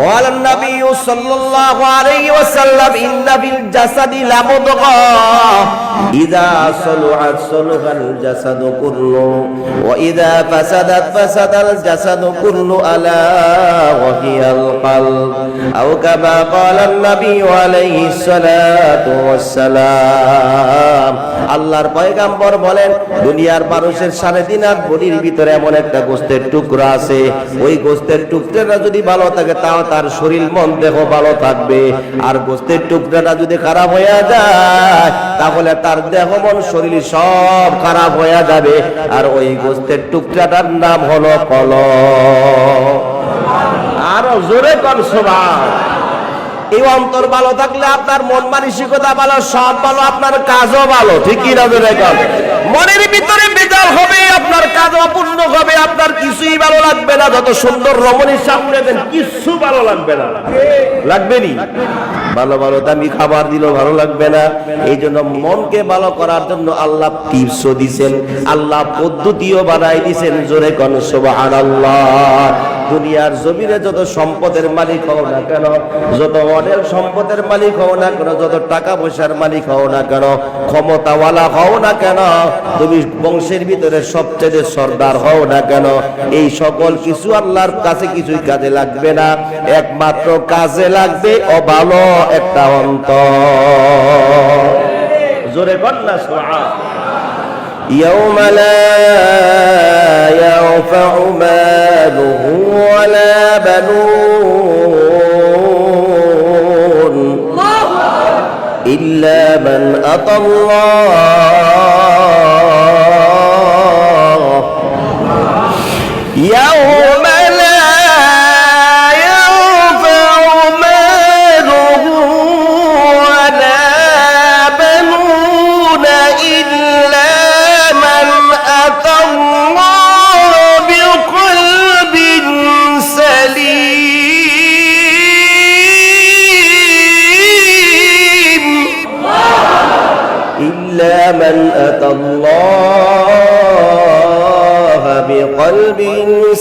قال النبي صلى الله عليه وسلم إن في الجسد لمضغة إذا صلحت صلح الجسد كله وإذا فسدت فسد الجسد كله ألا وهي القلب أو كما قال النبي عليه الصلاة والسلام আল্লাহর পয়গাম্বর বলেন দুনিয়ার মানুষের সাড়ে তিন হাত বডির ভিতরে এমন একটা গোস্তের টুকরা আছে ওই গোস্তের টুকরাটা যদি ভালো থাকে তাও তার শরীর মন দেহ ভালো থাকবে আর গোস্তের টুকরাটা যদি খারাপ হয়ে যায় তাহলে তার দেহ, মন, শরীর সব খারাপ হয়ে যাবে। আর ওই গোস্তের টুকরাটার নাম হলো কল আরও জোরে কর সবাই এই অন্তর ভালো থাকলে আপনার মন মানসিকতা ভালো, সব ভালো, আপনার কাজও ভালো। ঠিকই ধরে মনের ভিতরে বেজাল হবে, আপনার কাজ অপূর্ণ হবে, আপনার কিছুই ভালো লাগবে না। যত সুন্দর রমণীর সামনে দেন, কিছু ভালো লাগবে না। লাগবে নি? ভালো ভালো, দামি খাবার দিলেও ভালো লাগবে না। এই জন্য মনকে ভালো করার জন্য আল্লাহ টিপসও দিছেন, আল্লাহ পদ্ধতিও বানাই দিছেন। জোরে কন, সুবহানাল্লাহ। দুনিয়ার জমিনে যত সম্পদের মালিক হও না কেন যত অনেক সম্পদের মালিক হও না কেন যত টাকা পয়সার মালিক হও না কেন ক্ষমতাওয়ালা হও না কেন তুমি বংশের ভিতরে সবচেয়ে সর্দার হও না কেন এই সকল কিছু আল্লাহর কাছে কিছুই কাজে লাগবে না একমাত্র কাজে লাগবে অভালো একটা অন্তর জোরে কন্যা সোহা يوم لا ينفع مال ولا بنون إلا من أتى الله. يوم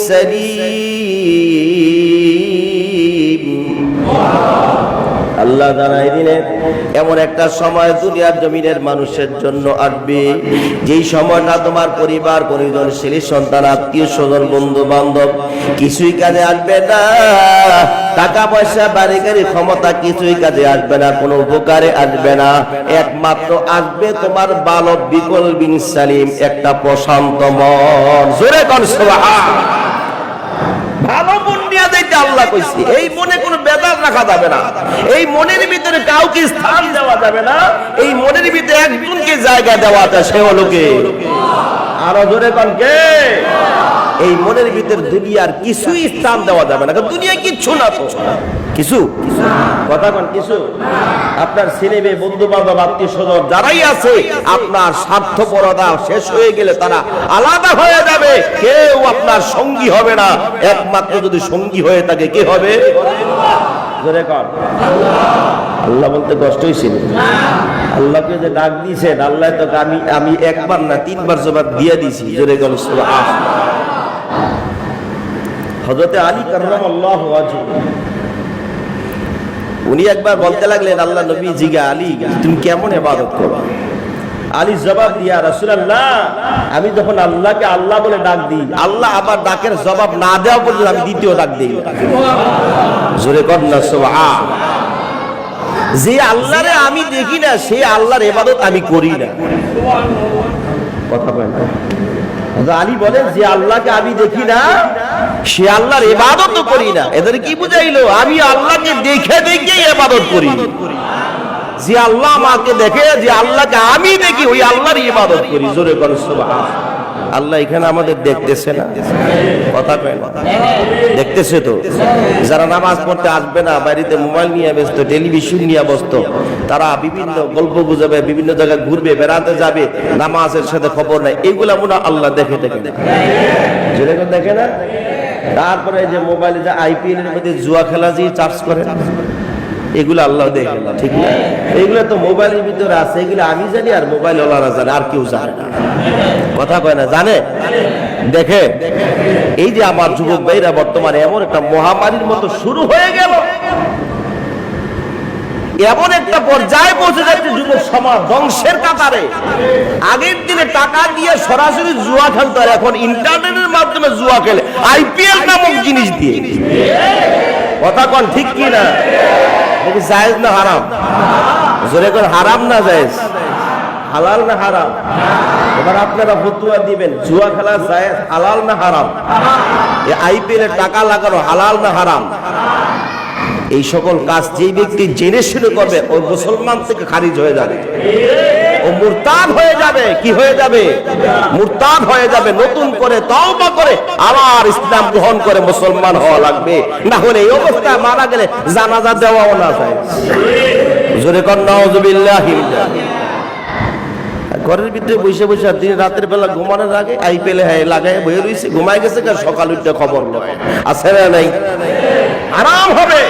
سليم আল্লাহ জানাই দিলেন এমন একটা সময় দুনিয়ার জমিনের মানুষের জন্য আসবে যেই সময়টা তোমার পরিবার পরিজন ছেলে সন্তান আত্মীয় স্বজন বন্ধু বান্ধব কিছুই কাজে আসবে না টাকা পয়সা বাড়ি গাড়ি ক্ষমতা কিছুই কাজে আসবে না কোনো উপকারে আসবে না একমাত্র আসবে তোমার বালক বিকল বিন সালিম একটা প্রশান্ত মন জোরে কন সুবহান ভালো মন নিয়ে যাইতে আল্লাহ কইছে। এই মনে কোনো বেদার রাখা যাবে না। এই মনের ভিতরে কাউকে স্থান দেওয়া যাবে না। এই মনের ভিতরে একজনকে জায়গা দেওয়া যায় সে হলো কে? আরও জোরে কন কে? এই মনের ভিতরে দুনিয়ার কিছুই স্থান দেওয়া যাবে না। দুনিয়া কিচ্ছু না তো। কিছু? কথা কন কিছু? আপনার ছেলে মেয়ে বন্ধু বান্ধব আত্মীয় স্বজন যারাই আছে, আপনার স্বার্থপরতা শেষ হয়ে গেলে তারা আলাদা হয়ে যাবে। কেউ আপনার সঙ্গী হবে না। একমাত্র যদি সঙ্গী হয়ে থাকে, কে হবে? কর। আল্লাহ বলতে কষ্ট হয়েছিল। আল্লাহকে যে ডাক দিয়েছেন, আল্লাহ তো আমি আমি একবার না, তিনবার জবাব দিয়ে দিছি জোরে গেল হজরতে আলী কার্রাম আল্লাহ উনি একবার বলতে লাগলেন, আল্লাহ নবী জিগা আলী, তুমি কেমন এবাদত করো? আলী জবাব দিয়া, রাসূলুল্লাহ, আমি যখন আল্লাহকে আল্লাহ বলে ডাক দিই, আল্লাহ আবার ডাকের জবাব না দেওয়া বললে আমি দ্বিতীয় ডাক দিই। জোরে কর না যে আল্লাহরে আমি দেখি না, সে আল্লাহর এবাদত আমি করি না। কথা বলেন আলী বলে যে আল্লাহকে আমি দেখি না, সে আল্লাহর এবাদত করি না। এদের কি বুঝাইলো? আমি আল্লাহকে দেখে দেখে এবাদত করি। যে আল্লাহ আমাকে দেখে, যে আল্লাহকে আমি দেখি, ওই আল্লাহর ইবাদত করি। জোরে করে সুবহান আল্লাহ এখানে আমাদের দেখতেছে না। কথা দেখতেছে তো? যারা নামাজ পড়তে আসবে না, বাড়িতে মোবাইল নিয়ে ব্যস্ত, টেলিভিশন নিয়ে ব্যস্ত, তারা বিভিন্ন গল্প বুঝাবে, বিভিন্ন জায়গায় ঘুরবে, বেড়াতে যাবে, নামাজের সাথে খবর নাই এগুলা মনে আল্লাহ দেখে দেখে দেখে না? তারপরে যে মোবাইলে যে আইপিএল এর মধ্যে জুয়া খেলা যে চার্জ করে এগুলো আল্লাহ দেখে না, ঠিক না? এগুলো তো মোবাইলের ভিতরে আছে, এগুলো আমি জানি আর মোবাইল ওলারা জানে, আর কেউ জানে না। কথা কয় না, জানে? দেখে? এই যে আমার যুবক ভাইরা বর্তমানে এমন একটা মহামারীর মতো শুরু হয়ে গেল। এমন একটা পর্যায়ে পৌঁছে যাচ্ছে যুবক সমাজ ধ্বংসের কাতারে। আগের দিনে টাকা দিয়ে সরাসরি জুয়া খেলতো, আর এখন ইন্টারনেটের মাধ্যমে জুয়া খেলে, আইপিএল নামক জিনিস দিয়ে। কথা কন ঠিক কি না দেখি জায়েজ না হারাম? জোরে করে, হারাম না জায়েজ? হালাল না হারাম? এবার আপনারা ফতুয়া দিবেন, জুয়া খেলা জায়েজ, হালাল না হারাম? এই আইপিএল এর টাকা লাগানো হালাল না হারাম? এই সকল কাজ যে ব্যক্তি জেনে শুরু করবে, ওই মুসলমান থেকে খারিজ হয়ে যাবে। মুরতাদ হয়ে যাবে। কি হয়ে যাবে? হয়ে যাবে। নতুন করে করে করে মুসলমান হওয়া লাগবে। না হলে মারা গেলে জানাজা দেওয়াও না যায়। জোরে ঘরের ভিতরে বসে বসে আর দিন রাতের বেলা ঘুমানোর আগে আইপিএল হ্যাঁ লাগায় বয়ে রয়েছে ঘুমায় গেছে কার? সকাল উঠে খবর নয় আছে না নাই? হারাম হবে।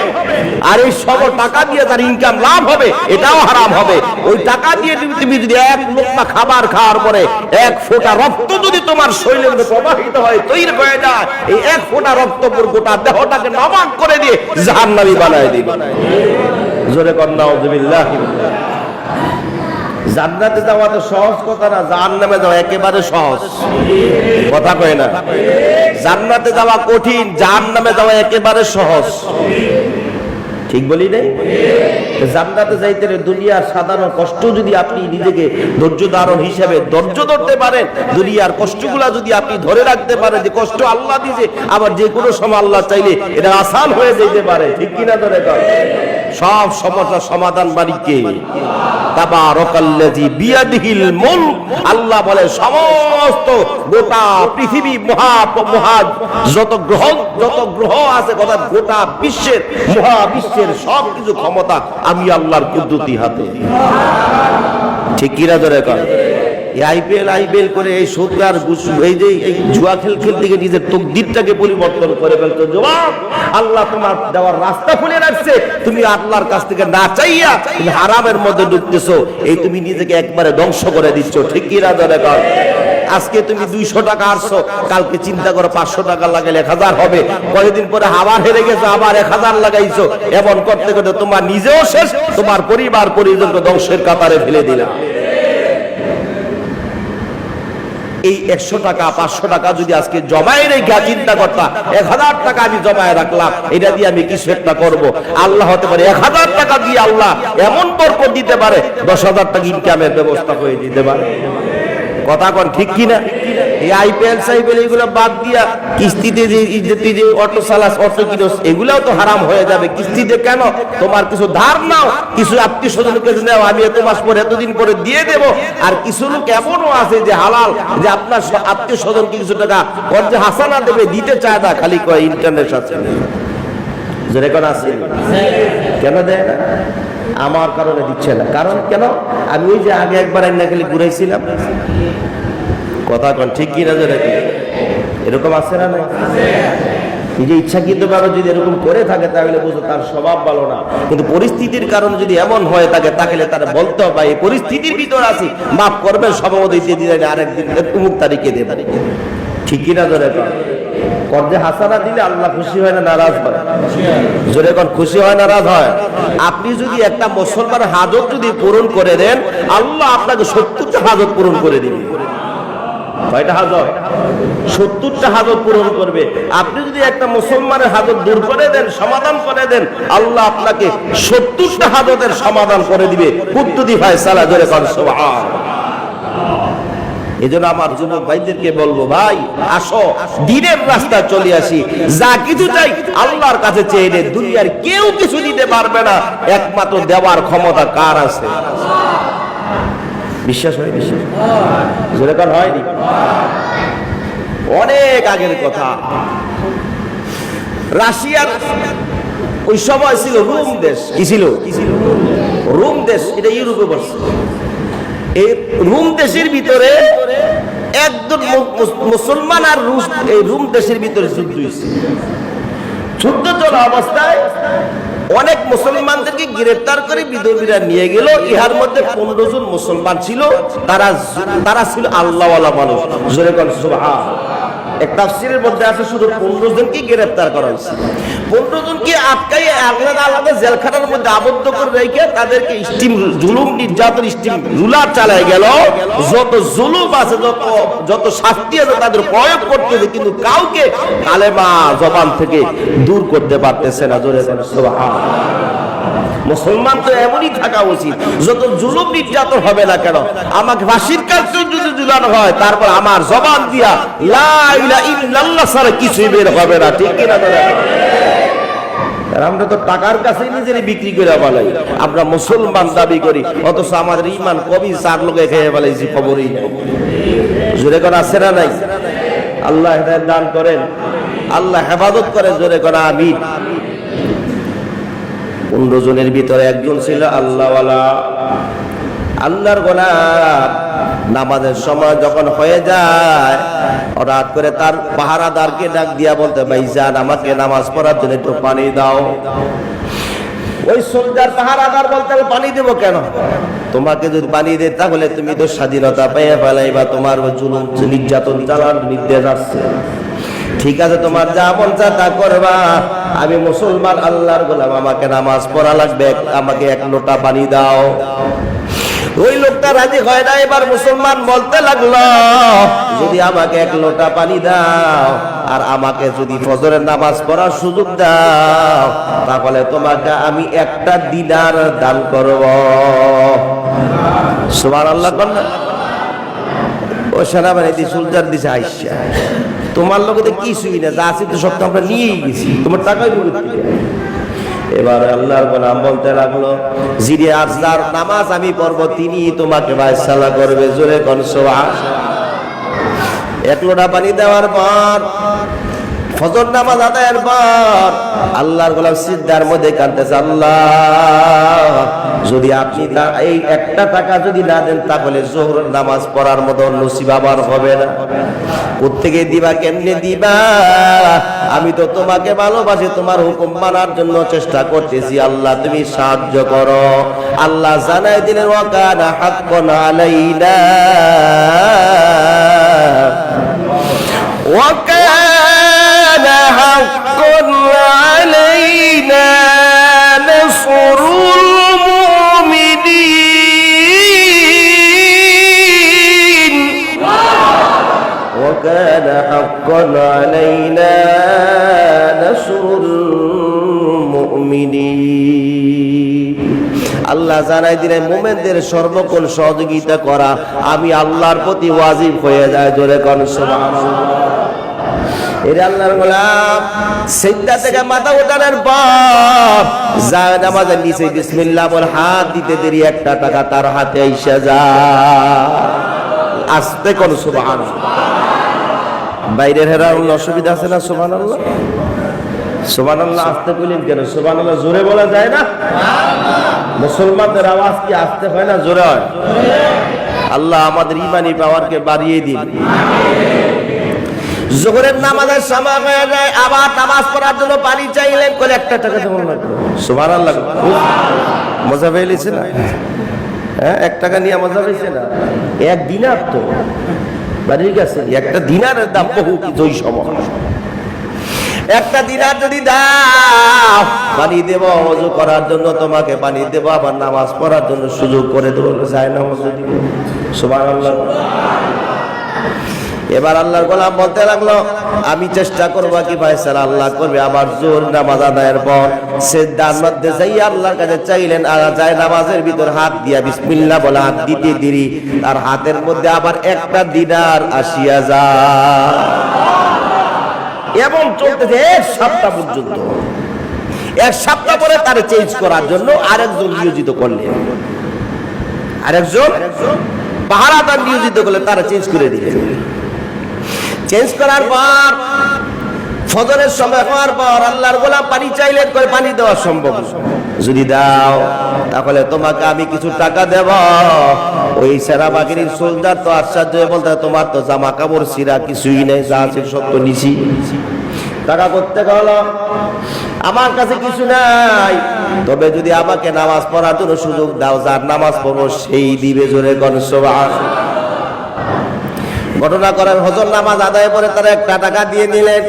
আর এই সব টাকা দিয়ে তার ইনকাম লাভ হবে, এটাও হারাম হবে। ওই টাকা দিয়ে তুমি- তুমি যদি এক লোকটা খাবার খাওয়ার পরে এক ফোঁটা রক্ত যদি তোমার শরীরের মধ্যে প্রবাহিত হয়, তৈরি হয়ে যায়। এই এক ফোঁটা রক্ত পুরো গোটা দেহটাকে নবাক করে দিয়ে জাহান্নামী বানায় দিবে। জোরে কন্যা জান্নাতে যাওয়া তো সহজ কথা না, জাহান্নামে যাওয়া একেবারে সহজ। কথা কয় না? জান্নাতে যাওয়া কঠিন, জাহান্নামে যাওয়া একেবারে সহজ। ঠিক বলি নাই? জান্নাতে যাইতে দুনিয়ার সাধারণ কষ্ট যদি আপনি নিজেকে ধৈর্য ধারণ হিসেবে ধৈর্য ধরতে পারেন, দুনিয়ার কষ্টগুলা যদি আপনি ধরে রাখতে পারেন, যে কষ্ট আল্লাহ দিয়েছে, আবার যে কোনো সময় আল্লাহ চাইলে এটা আসান হয়ে যেতে পারে। ঠিক কিনা ধরে সব সমস্যার সমাধান বাড়িকে আল্লাহ বলে, সমস্ত গোটা পৃথিবী মহা মহা, যত গ্রহ যত গ্রহ আছে, গোটা বিশ্বের মহাবিশ্বের সব কিছু ক্ষমতা আমি আল্লাহর কুদরতি হাতে। ঠিক কিনা ধরে কর এই আইপিএল আইপিএল করে এই এই যে এই জুয়া খেল নিজের তকদিরটাকে পরিবর্তন করে ফেলতো। জবাব, আল্লাহ তোমার দেওয়ার রাস্তা খুলে রাখছে। তুমি আল্লাহর কাছ থেকে না চাইয়া তুমি হারামের মধ্যে ঢুকতেছো এই তুমি নিজেকে একবারে ধ্বংস করে দিচ্ছ। ঠিক কি না ধরে কর আজকে তুমি দুইশো টাকা আসছো কালকে চিন্তা করো পাঁচশো টাকা লাগালে এক হাজার হবে। কয়েকদিন পরে আবার হেরে গেছো, আবার এক হাজার লাগাইছো। এমন করতে করতে তোমার নিজেও শেষ, তোমার পরিবার পরিজনকে ধ্বংসের কাতারে ফেলে দিলাম। এই একশো টাকা, পাঁচশো টাকা যদি আজকে জমায় রেখে চিন্তা করতা, এক হাজার টাকা আমি জমায় রাখলাম, এটা দিয়ে আমি কিছু একটা করব। আল্লাহ হতে পারে এক হাজার টাকা দিয়ে আল্লাহ এমন বরকত দিতে পারে, দশ হাজার টাকা ইনকামের ব্যবস্থা করে দিতে পারে। কথা কন ঠিক কিনা? এই আইপিএল সাইপিএল এগুলো বাদ দিয়া কিস্তিতে যে তুই যে অটো চালাস অটো কিনোস এগুলাও তো হারাম হয়ে যাবে। কিস্তিতে কেন? তোমার কিছু ধার নাও কিছু আত্মীয় স্বজনের কাছে নাও আমি এত মাস পরে এতদিন পরে দিয়ে দেব। আর কিছু লোক এমনও আছে যে হালাল যে আপনার আত্মীয় স্বজনকে কিছু টাকা ওর যে হাসানা দেবে দিতে চায় না খালি কয় ইন্টারনেট আছে? আছে কেন দেয় না? আমার কারণে দিচ্ছে না। কারণ কেন? আমি ওই যে আগে একবার আইনা খালি কথা কন, ঠিক কি না জোরে কি? এরকম আছে না নিজে ইচ্ছাকৃত ভাবে যদি এরকম করে থাকে, তাহলে বুঝো তার স্বভাব ভালো না। কিন্তু পরিস্থিতির কারণে যদি এমন হয় থাকে, তাহলে তার বলতে হবে, এই পরিস্থিতির ভিতর আছি। মাফ করবেন, সভাপতি দিয়ে দিলেন, আরেকদিন উমুক তারিখে দেবেন। ঠিকই না ধরে কর কর্জে হাসানা দিলে আল্লাহ খুশি হয় না, নারাজ হয়। জোরে কর, খুশি হয়, নারাজ হয়। আপনি যদি একটা মুসলমান হাজত যদি পূরণ করে দেন, আল্লাহ আপনাকে সত্তরটা হাজত পূরণ করে দিবেন কয়টা হাজত? সত্তরটা হাজত পূরণ করবে। আপনি যদি একটা মুসলমানের হাজত দূর করে দেন, সমাধান করে দেন, আল্লাহ আপনাকে সত্তরটা হাজতের সমাধান করে দিবে। কুদ্দুদি ভাই সালা কর, সুবহান। এজন্য আমার যুবক ভাইদেরকে বলব, ভাই, আসো, দিনের রাস্তা চলে আসি। যা কিছু চাই আল্লাহর কাছে চেয়ে নে। দুনিয়ার কেউ কিছু দিতে পারবে না। একমাত্র দেওয়ার ক্ষমতা কার আছে? বিশ্বাস হয় বিশ্বাস যেরকম হয়নি। অনেক আগের কথা। রাশিয়ার ওই সময় ছিল রোম দেশ। কি ছিল? রোম দেশ। এটা ইউরোপে বসছে এই রুম দেশের ভিতরে একজন মুসলমান আর রুশ, এই রুম দেশের ভিতরে যুদ্ধ হয়েছে। যুদ্ধ চলা অবস্থায় অনেক মুসলমানদেরকে গ্রেফতার করে বিধবীরা নিয়ে গেল। ইহার মধ্যে পনেরো জন মুসলমান ছিল। তারা তারা ছিল আল্লাহওয়ালা মানুষ। জোরে তাফসিরের মধ্যে আছে শুধু পনেরো জনকে গ্রেফতার করা হয়েছে। পনেরো জনকে আটকাই আলাদা আলাদা জেলখানার মধ্যে আবদ্ধ করে রেখে তাদেরকে স্টিম জুলুম নির্যাতন, স্টিম রুলার চালায় গেল। যত জুলুম আছে, যত যত শাস্তি আছে, তাদের প্রয়োগ করতেছে, কিন্তু কাউকে কালেমা জবান থেকে দূর করতে পারতেছে না। জোরে। মুসলমান তো এমনই থাকা উচিত, যত জুলুম নির্যাতন হবে না কেন, আমাকে ফাঁসির কাজ যদি ঝুলানো হয়, তারপর আমার জবান দিয়া লা ইলাহা ইল্লাল্লাহ ছাড়া কিছুই বের হবে না, ঠিক কিনা? আর আমরা তো টাকার কাছে নিজেরই বিক্রি করে বলাই আমরা মুসলমান দাবি করি, অথচ আমাদের ইমান কবি চার লোকে খেয়ে ফেলাইছি, খবরই জোরে করে আছে না নাই? আল্লাহ দান করেন, আল্লাহ হেফাজত করে, জোরে করে আমি পনেরো জনের ভিতরে একজন ছিল আল্লাহওয়ালা। আল্লাহর গোলাম। নামাজের সময় যখন হয়ে যায়, হঠাৎ করে তার পাহারাদারকে ডাক দিয়া বলতে, ভাই যান, আমাকে নামাজ পড়ার জন্য একটু পানি দাও। ওই সোলজার পাহারাদার বলতে পানি দেবো কেন? তোমাকে যদি পানি দে তাহলে তুমি তো স্বাধীনতা পেয়ে ফেলাই বা তোমার জুলুম, নির্যাতন চালার নির্দেশ আসছে। ঠিক আছে, তোমার যা মন চায় তা করবা। আমি মুসলমান, আল্লাহর গোলাম, আমাকে নামাজ পড়া লাগবে, আমাকে এক লোটা পানি দাও। ওই লোকটা রাজি হয় না, এবার মুসলমান বলতে লাগল, যদি আমাকে এক লোটা পানি দাও, আর আমাকে যদি ফজরের নামাজ পড়ার সুযোগ দাও, তাহলে তোমাকে আমি একটা দিনার দান করব। সুবার আল্লাহ ও সেনাবাহিনী সোলজার দিছে, আইসা। তোমার লোকে তো কিছুই না, যা আছে তো সব তো আমরা নিয়েই গেছি। তোমার টাকাই এবার আল্লাহর গোলাম বলতে লাগল যিনি আজদার নামাজ আমি পড়ব তিনি তোমাকে বাইসালা করবে। জোরে কনসোয়া এক লোটা পানি দেওয়ার পর ফজর নামাজ আদায়ের পর আল্লাহর গোলাপ সিদ্ধার মধ্যে কাঁদতেছে, আল্লাহ, যদি আপনি না, এই একটা টাকা যদি না দেন, তাহলে জোহর নামাজ পড়ার মতো নসিব আবার হবে না। কোথেকে দিবা, কেমনে দিবা? আমি তো তোমাকে ভালোবাসি, তোমার হুকুম মানার জন্য চেষ্টা করতেছি। আল্লাহ, তুমি সাহায্য করো। আল্লাহ জানাই দিলেন, ওয়াকানা না আলাইনা। ওয়াকানা حقا علينا نصر المؤمنين وكان حقا علينا نصر المؤمنين আল্লাহ জানাই দিলেন মোমেনদের সর্বক্ষণ সহযোগিতা করা আমি আল্লাহর প্রতি ওয়াজিব হয়ে যায় জোরে কন সুবহানাল্লাহ গোলাম মাথা নামাজের নিচে হাত দিতে দেরি, একটা টাকা তার হাতে আইসা আসতে বাইরের হেরা অসুবিধা আছে না, সুবহানাল্লাহ? সুবহানাল্লাহ, আসতে কইলেন কেন? সুবহানাল্লাহ, জোরে বলা যায় না? মুসলমানদের আওয়াজ কি আসতে হয় না, জোরে হয়? আল্লাহ আমাদের ইমানি পাওয়ারকে বাড়িয়ে দিন। জোহরের নামাজের সময় হয়ে যায়, আবার নামাজ পড়ার জন্য পানি চাইলেন করে একটা টাকা দেবো লাগবে। সুবহানাল্লাহ। মজা পেয়েছে না? হ্যাঁ এক টাকা নিয়ে মজা পেয়েছে না? এক দিনার তো। বাড়ির কাছে একটা দিনারের দাম বহু ওই সময়। একটা দিনার যদি দাও, পানি দেব, অজু করার জন্য তোমাকে পানি দেব, আবার নামাজ পড়ার জন্য সুযোগ করে দেবো, যায় নামাজ দিব সুবহানাল্লাহ। এবার আল্লাহর গোলাম বলতে লাগল, আমি চেষ্টা করব কি ভাই স্যার আল্লাহ করবে। আবার জোর নামাজ আদায়ের পর সে দান মধ্যে যাই আল্লাহর কাছে চাইলেন আর যায় নামাজের ভিতর হাত দিয়া বিসমিল্লাহ বলে হাত দিতে দিরি। তার হাতের মধ্যে আবার একটা দিনার আসিয়া যায়। এবং চলতেছে এক সপ্তাহ পর্যন্ত। এক সপ্তাহ পরে তার চেঞ্জ করার জন্য আরেকজন নিয়োজিত করলেন। আরেকজন পাহারাদার নিয়োজিত করলে তারা চেঞ্জ করে দিলেন। চেঞ্জ করার পর, ফজরের সময় হওয়ার পর আল্লাহর গোলাম পানি চাইলেন করে পানি দেওয়া সম্ভব। যদি দাও, তাহলে তোমাকে আমি কিছু টাকা দেব। ওই সেরা বাহিনীর সোলজার তো আশ্চর্য বলতে, তোমার তো জামা কাপড় সিরা কিছুই নেই, যা আছে সব তো নিছি। টাকা করতে গেলো আমার কাছে কিছু নাই। তবে যদি আমাকে নামাজ পড়ার জন্য সুযোগ দাও, যার নামাজ পড়ব, সেই দিবে জোরে গণসভা ঘটনা করার হজর নামাজ আদায় করে তারা একটা টাকা দিয়ে নিলেন।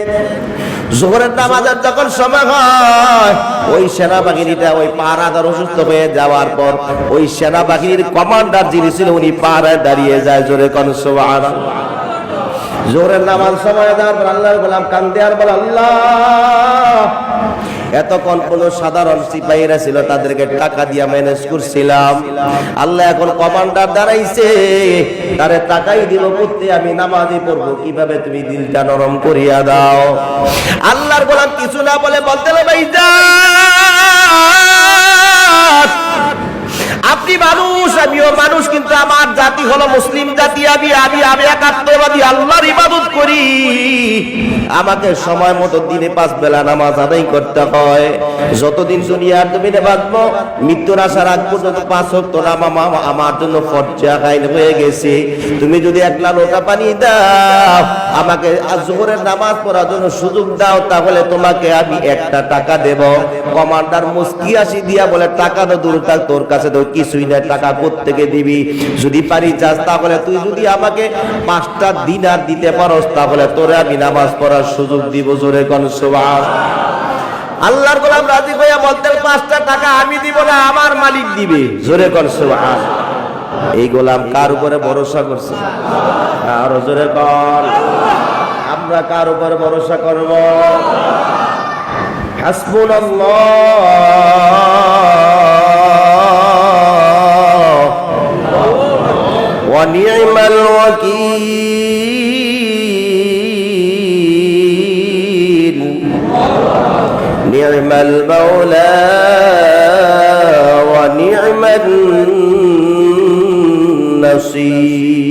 জোহরের নামাজের যখন সময় হয়, ওই সেনাবাহিনীটা ওই পাহারাদার অসুস্থ হয়ে যাওয়ার পর ওই সেনাবাহিনীর কমান্ডার যিনি ছিল উনি পাহারায় দাঁড়িয়ে যায় জোরে কোন সোহান জোহরের নামাজ সময় দেওয়ার পর কান্দে আর বল, আল্লাহ এতক্ষণ কোন সাধারণ সিপাহীরা ছিল, তাদেরকে টাকা দিয়া ম্যানেজ করছিলাম। আল্লাহ এখন কমান্ডার দাঁড়াইছে। তারে টাকাই দিব করতে আমি নামাজি পড়ব। কীভাবে তুমি দিলটা নরম করিয়া দাও? আল্লাহর গোলাম কিছু না বলে বলতে হবে আপনি মানুষ, আমিও মানুষ, কিন্তু আমার জাতি হলো মুসলিম জাতি, আমি আমি আমি একাত্মবাদী, আল্লাহর ইবাদত করি। আমাকে সময় মতো দিনে পাঁচ বেলা নামাজ আদায় করতে হয়। যতদিন দুনিয়ার জমিনে বাঁচবো, মৃত্যুর আসার আগ পর্যন্ত পাঁচ হক্ত নামা আমার জন্য আইন হয়ে গেছে। তুমি যদি একলা লোটা পানি দাও আমাকে জোহরের নামাজ পড়ার জন্য সুযোগ দাও, তাহলে তোমাকে আমি একটা টাকা দেব। কমান্ডার মুস্কি আসি দিয়া বলে, টাকা তো দূর থাক, তোর কাছে তো কিছুই নাই, টাকা কোত্থেকে দিবি? যদি পারি চাস, তাহলে তুই যদি আমাকে পাঁচটা দিনার দিতে পারস, তাহলে তোরে আমি নামাজ পড়ার সুযোগ দিব জোরে কোন, সুবহান। আল্লাহর গোলাম রাজি হইয়া বলতেন, পাঁচটা টাকা আমি দিব না, আমার মালিক দিবে। জোরে কোন, সুবহান। এই গোলাম কার উপরে ভরসা করছে? আরও জোরে কর। আমরা কার উপরে ভরসা করব? হাসবুনাল্লাহ। ওয়া নি'মাল ওয়াকিল। নি'মাল মাওলা। ওয়া নি'মান নাসির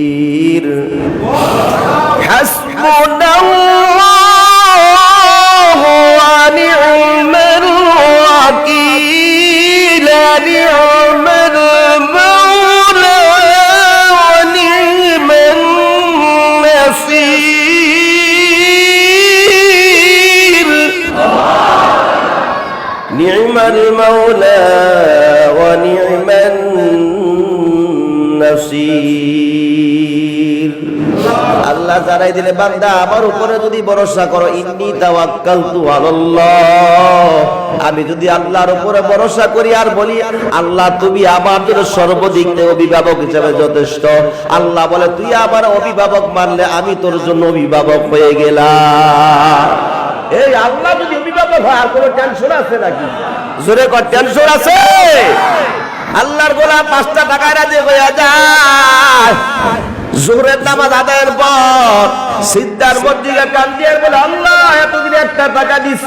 বান্দা আমার উপরে যদি ভরসা করো ইন্নি তাওয়াক্কালতু আলাল্লাহ। আমি যদি আল্লাহর উপরে ভরসা করি আর বলি আল্লাহ তুমি আমার জন্য সর্বদিক থেকে অভিভাবক হিসেবে যথেষ্ট। আল্লাহ বলে তুই আমার অভিভাবক মানলে আমি তোর জন্য অভিভাবক হয়ে গেলাম। এই আল্লাহ যদি অভিভাবক হয় আর কোনো টেনশন আছে নাকি? জোরে কর টেনশন আছে? আল্লাহর গোলা পাঁচটা টাকায় রাজি হয়ে যায়। জোহরের নামাজ আদায়ের পর সিদ্ধার মধ্যে কান্দিয়ার বলে, আল্লাহ, এতদিন একটা টাকা দিছ।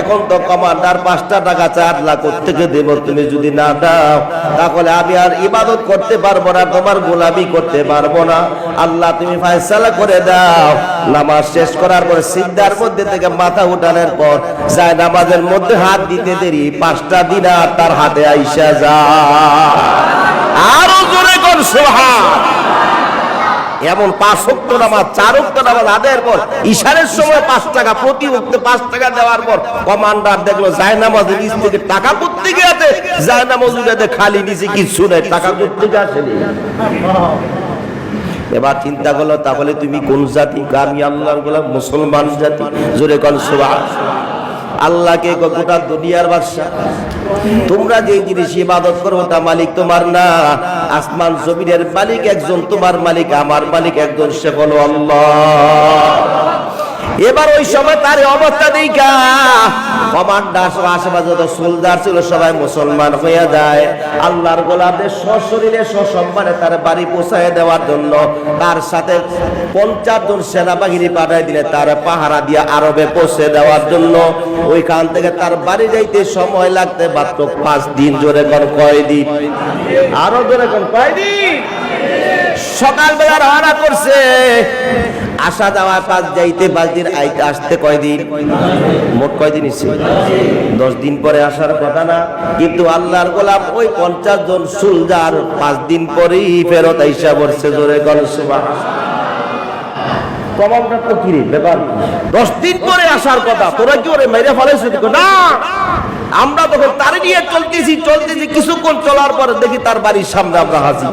এখন তো কমান্ডার পাঁচটা টাকা চার লাখ থেকে দেব, তুমি যদি না দাও, তাহলে আমি আর ইবাদত করতে পারব না, তোমার গোলামি করতে পারব না। আল্লাহ, তুমি ফায়সালা করে দাও। নামাজ শেষ করার পর সিদ্ধার মধ্যে থেকে মাথা উঠানোর পর যায় নামাজের মধ্যে হাত দিতে দেরি, পাঁচটা দিন আর তার হাতে আইসা যা আরও জোরে কর সোহান এমন পাঁচ অক্ট নামাজ, চার অক্ট নামাজ আদায়ের পর ইশারের সময় পাঁচ টাকা, প্রতি অক্টে পাঁচ টাকা দেওয়ার পর কমান্ডার দেখল যায় নামাজের নিচ টাকা করতে গেছে যায় নামাজ খালি নিচে কিছু নেই, টাকা করতে আসেনি? এবার চিন্তা করল, তাহলে তুমি কোন জাতি? আমি আল্লাহর গোলাম, মুসলমান জাতি। জোরে কল সুবহান। আল্লাহকে গোটা দুনিয়ার বাদশা তোমরা যে জিনিস ইবাদত করো তা মালিক তোমার না। আসমান জমিনের মালিক একজন, তোমার মালিক আমার মালিক একজন, সে বলো আল্লাহ। এবার ওই সময় তার অবস্থা দেখা। কমান্ডার সব আশেপাশে যত সোলদার ছিল, সবাই মুসলমান হয়ে যায়। আল্লাহর গোলাপদের সশরীরে সসম্মানে তার বাড়ি পৌঁছায় দেওয়ার জন্য। তার সাথে পঞ্চাশ জন সেনাবাহিনী পাঠায় দিলে, তার পাহারা দিয়ে আরবে পৌঁছে দেওয়ার জন্য। ওইখান থেকে তার বাড়ি যাইতে সময় লাগতে মাত্র পাঁচ দিন। জোরে কোন, কয় দিন? আরও জোরে দিন? সকালবেলা রওনা করছে। আসা যাওয়া পাঁচ যাইতে পাঁচ দিন আইতে আসতে কয়দিন? মোট কয়দিন এসে? দশ দিন পরে আসার কথা না। কিন্তু আল্লাহর গোলাম ওই পঞ্চাশ জন সুলজার পাঁচ দিন পরেই ফেরত আইসা পড়ছে জোরে গল কমান্ডার তো দশ দিন পরে আসার কথা, তোরা না। আমরা তারে নিয়ে কিছুক্ষণ চলার পরে দেখি তার বাড়ির সামনে আমরা হাজির।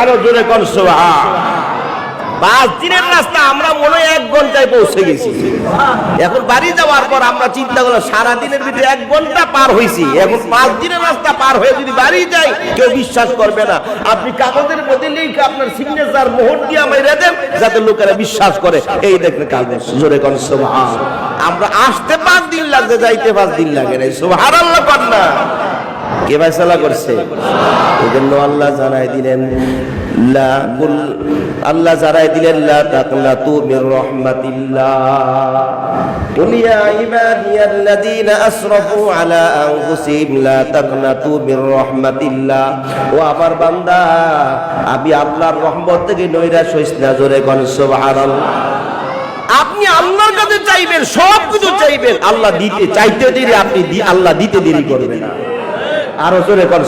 আরও জোরে কর পাঁচ দিনের রাস্তা, আমরা মনে এক ঘন্টায় পৌঁছে গেছি। এখন বাড়ি যাওয়ার পর আমরা চিন্তা করলাম সারা দিনের ভিতরে এক ঘণ্টা পার হয়েছি এখন পাঁচ দিনের রাস্তা পার হয়ে যদি বাড়ি যাই, কেউ বিশ্বাস করবে না। আপনি কাগজের মধ্যে লিখে আপনার সিগনেচার মোহর দিয়ে মেরে দেন, যাতে লোকেরা বিশ্বাস করে। এই দেখলে কাগজ, জোরে কোন আমরা আসতে পাঁচ দিন লাগবে যাইতে পাঁচ দিন লাগে না সুবহান আল্লাহ না কে ফয়সালা করছে? এই জন্য আল্লাহ জানাই দিলেন আল্লাহ জানাই দিলেন, লা আল্লাহর আপনি আল্লাহর কাছে চাইবেন সব কিছু চাইবেন, আল্লাহ দিতে, চাইতে দেরি আপনি আল্লাহ দিতে দেরি করবেন না। আরও জোরে কর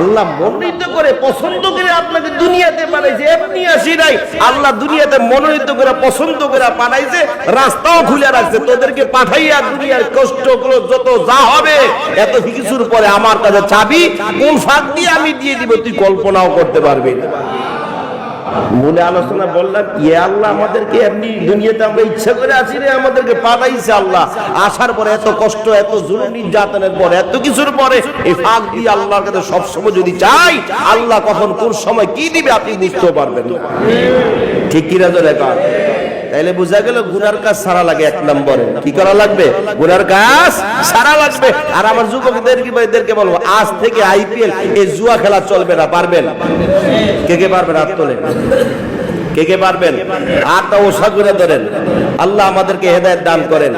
আল্লাহ মনোনীত করে পছন্দ করে আপনাকে দুনিয়াতে বানাইছে, এমনি আসি নাই। আল্লাহ দুনিয়াতে মনোনীত করে পছন্দ করে বানাইছে, রাস্তাও খুলে রাখছে। তোদেরকে পাঠাইয়া দুনিয়ার কষ্টগুলো যত যা হবে, এত কিছুর পরে আমার কাছে চাবি কোন ফাঁক দিয়ে আমি দিয়ে দিব, তুই কল্পনাও করতে পারবি না। মূলে আলোচনা বললাম ইয়ে আল্লাহ আমাদেরকে এমনি দুনিয়াতে আমরা ইচ্ছা করে আছি রে, আমাদেরকে পাঠাইছে আল্লাহ। আসার পরে এত কষ্ট, এত জুলুম নির্যাতনের পরে, এত কিছুর পরে এই ফাঁক দিয়ে আল্লাহর কাছে সবসময় যদি চাই, আল্লাহ কখন কোন সময় কি দিবে আপনি বুঝতেও পারবেন না। ঠিক কিনা তো রেখা তাইলে বোঝা গেল গুনার কাজ সারা লাগে এক নম্বরে। কি করা লাগবে? গুনার কাজ সারা লাগবে। আর আমার যুবকদেরকে, ভাইদেরকে বলব, আজ থেকে আইপিএল, এই জুয়া খেলা চলবে না, পারবেন? কে কে পারবেন হাত তোলেন কে কে পারবেন? হাতটা ওষা করে ধরেন। আল্লাহ আমাদেরকে হেদায়ত দান করেন।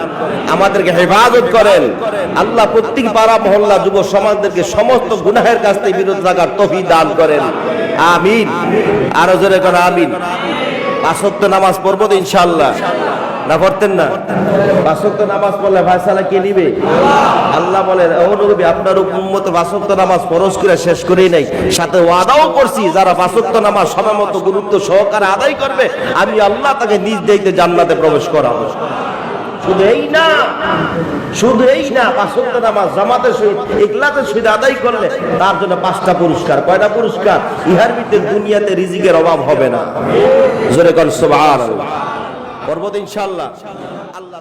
আমাদেরকে হেফাজত করেন। আল্লাহ প্রত্যেক পাড়া, মহল্লা, যুব সমাজদেরকে সমস্ত গুনাহের কাছ থেকে বিরত থাকার তফি দান করেন। আমিন। আরও জোরে করেন আমিন। পাঁচক্ত নামাজ পড়ব তো ইনশাল্লাহ না পড়তেন না? বাসক্ত নামাজ পড়লে ভাইসালা কে নিবে? আল্লাহ বলেন, ও নবী, আপনার উম্মত পাঁচক্ত নামাজ ফরজ করে শেষ করেই নাই। সাথে ওয়াদাও করছি, যারা বাসক্ত নামাজ সময় মতো গুরুত্ব সহকারে আদায় করবে, আমি আল্লাহ তাকে নিজ দেখতে জান্নাতে প্রবেশ করাবো। শুধু এই না শুধু জামাতের সহিত সহিত আদায় করলে তার জন্য পাঁচটা পুরস্কার। কয়টা পুরস্কার? ইহার ভিতরে দুনিয়াতে রিজিকের অভাব হবে না। জোরে কর পর্বত ইনশাল্লাহ আল্লাহ